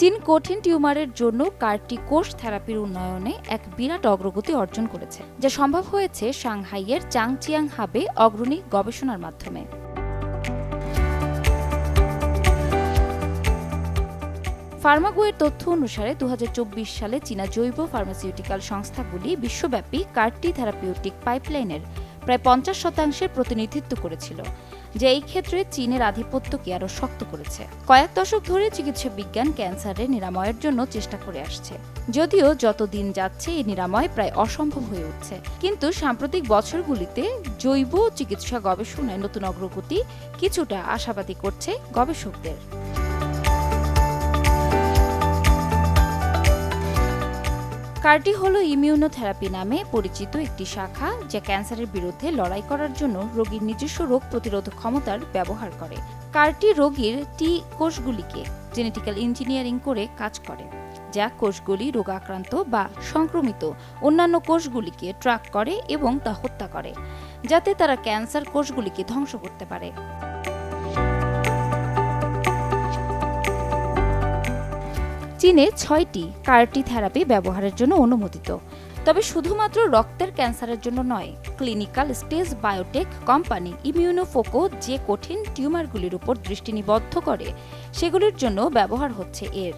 চীন কঠিন টিউমারের জন্য কার্টি কোষ থেরাপির উন্নয়নে এক বিরাট অগ্রগতি অর্জন করেছে, যা সম্ভব হয়েছে সাংহাইয়ের চাংচিয়াং হাবে অগ্রণী গবেষণার মাধ্যমে। ফার্মাগোয়ের তথ্য অনুসারে দু হাজার চব্বিশ সালে চীনা জৈব ফার্মাসিউটিক্যাল সংস্থাগুলি বিশ্বব্যাপী কার্টি থেরাপিউটিক পাইপলাইনের প্রায় পঞ্চাশ শতাংশের প্রতিনিধিত্ব করেছিল। যা এই ক্ষেত্রে চীনের আধিপত্যকে আরও শক্ত করেছে। কয়েক দশক ধরে চিকিৎসা বিজ্ঞান ক্যান্সারের নিরাময়ের জন্য চেষ্টা করে আসছে। যদিও যত দিন যাচ্ছে, এই নিরাময় প্রায় অসম্ভব হয়ে উঠছে। কিন্তু সাম্প্রতিক বছরগুলিতে জৈব চিকিৎসা গবেষণায় নতুন অগ্রগতি কিছুটা আশাবাদী করছে গবেষকদের। কার্টি হলো ইমিউনোথেরাপি নামে পরিচিত একটি শাখা যা ক্যান্সারের বিরুদ্ধে লড়াই করার জন্য রোগীর নিজস্ব রোগ প্রতিরোধ ক্ষমতার ব্যবহার করে। কার্টি রোগীর টি কোষগুলিকে জেনেটিক্যাল ইঞ্জিনিয়ারিং করে কাজ করে, যা কোষগুলি রোগাক্রান্ত বা সংক্রমিত অন্যান্য কোষগুলিকে ট্র্যাক করে এবং তা হত্যা করে, যাতে তারা ক্যান্সার কোষগুলিকে ধ্বংস করতে পারে। চীনে ছয়টি কার্টি থেরাপি ব্যবহারের জন্য অনুমোদিত। তবে শুধুমাত্র রক্তের ক্যান্সারের জন্য নয়, ক্লিনিক্যাল স্টেজ, বায়োটেক কোম্পানি, ইমিউনোফোকো যে কঠিন টিউমারগুলির উপর দৃষ্টি নিবদ্ধ করে, সেগুলির জন্য ব্যবহার হচ্ছে এর।